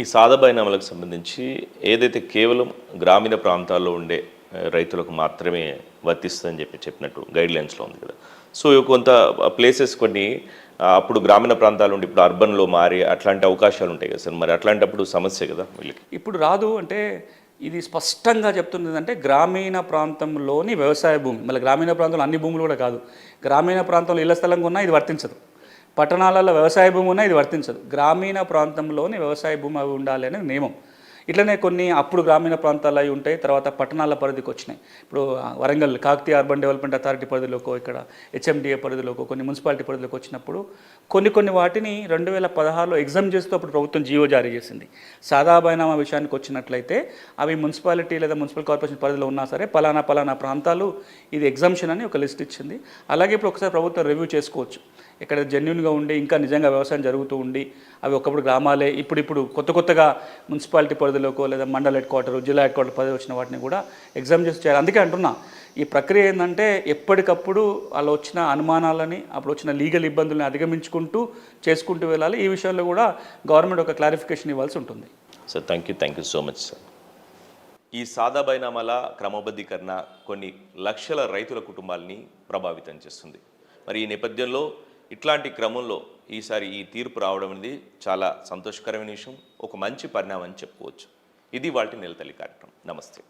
ఈ సాదబైనామాలకు సంబంధించి ఏదైతే కేవలం గ్రామీణ ప్రాంతాల్లో ఉండే రైతులకు మాత్రమే వర్తిస్తుందని చెప్పి చెప్పినట్టు గైడ్ లైన్స్లో ఉంది కదా. సో కొంత ప్లేసెస్ కొన్ని అప్పుడు గ్రామీణ ప్రాంతాల నుండి ఇప్పుడు అర్బన్లో మారి అట్లాంటి అవకాశాలు ఉంటాయి కదా సార్. మరి అట్లాంటప్పుడు సమస్య కదా వీళ్ళకి? ఇప్పుడు రాదు అంటే ఇది స్పష్టంగా చెప్తున్నది అంటే గ్రామీణ ప్రాంతంలోని వ్యవసాయ భూమి మళ్ళీ గ్రామీణ ప్రాంతంలో అన్ని భూములు కూడా కాదు. గ్రామీణ ప్రాంతంలో ఇళ్ళ స్థలంగా ఉన్నా ఇది వర్తించదు. పట్టణాలలో వ్యవసాయ భూమి ఉన్నా ఇది వర్తించదు. గ్రామీణ ప్రాంతంలోనే వ్యవసాయ భూమి అవి ఉండాలి అనేది నియమం. ఇట్లనే కొన్ని అప్పుడు గ్రామీణ ప్రాంతాలు అవి ఉంటాయి తర్వాత పట్టణాల పరిధికి వచ్చినాయి. ఇప్పుడు Warangal Kakatiya urban development authority పరిధిలోకో ఇక్కడ హెచ్ఎండిఏ పరిధిలోకో కొన్ని మున్సిపాలిటీ పరిధిలోకి వచ్చినప్పుడు కొన్ని కొన్ని వాటిని రెండు వేల పదహారులో ఎగ్జామ్ చేస్తూ అప్పుడు ప్రభుత్వం జీవో జారీ చేసింది. సాదా బైనామా విషయానికి వచ్చినట్లయితే అవి మున్సిపాలిటీ లేదా మున్సిపల్ కార్పొరేషన్ పరిధిలో ఉన్నా సరే పలానా పలానా ప్రాంతాలు ఇది ఎగ్జామ్షన్ అని ఒక లిస్ట్ ఇచ్చింది. అలాగే ఇప్పుడు ఒకసారి ప్రభుత్వం రివ్యూ చేసుకోవచ్చు. ఇక్కడ జెన్యున్గా ఉండి ఇంకా నిజంగా వ్యవసాయం జరుగుతూ ఉండి అవి ఒకప్పుడు గ్రామాలే ఇప్పుడు ఇప్పుడు కొత్త కొత్తగా మున్సిపాలిటీ పరిధిలోకో లేదా మండల హెడ్ క్వార్టర్ జిల్లా హెడ్ క్వార్టర్ పరిధి వచ్చిన వాటిని కూడా ఎగ్జామ్ చేసి చేయాలి. అందుకే అంటున్నా ఈ ప్రక్రియ ఏంటంటే ఎప్పటికప్పుడు వాళ్ళు వచ్చిన అనుమానాలని అప్పుడు వచ్చిన లీగల్ ఇబ్బందుల్ని అధిగమించుకుంటూ చేసుకుంటూ వెళ్ళాలి. ఈ విషయంలో కూడా గవర్నమెంట్ ఒక క్లారిఫికేషన్ ఇవ్వాల్సి ఉంటుంది. Sir thank you thank you so much sir ఈ సాదా బైనామాల క్రమబద్ధీకరణ కొన్ని లక్షల రైతుల కుటుంబాలని ప్రభావితం చేస్తుంది. మరి ఈ నేపథ్యంలో ఇట్లాంటి క్రమంలో ఈసారి ఈ తీర్పు రావడం అనేది చాలా సంతోషకరమైన విషయం. ఒక మంచి పరిణామం అని చెప్పుకోవచ్చు. ఇది వాటి నెలతల్లి కార్యక్రమం. నమస్తే.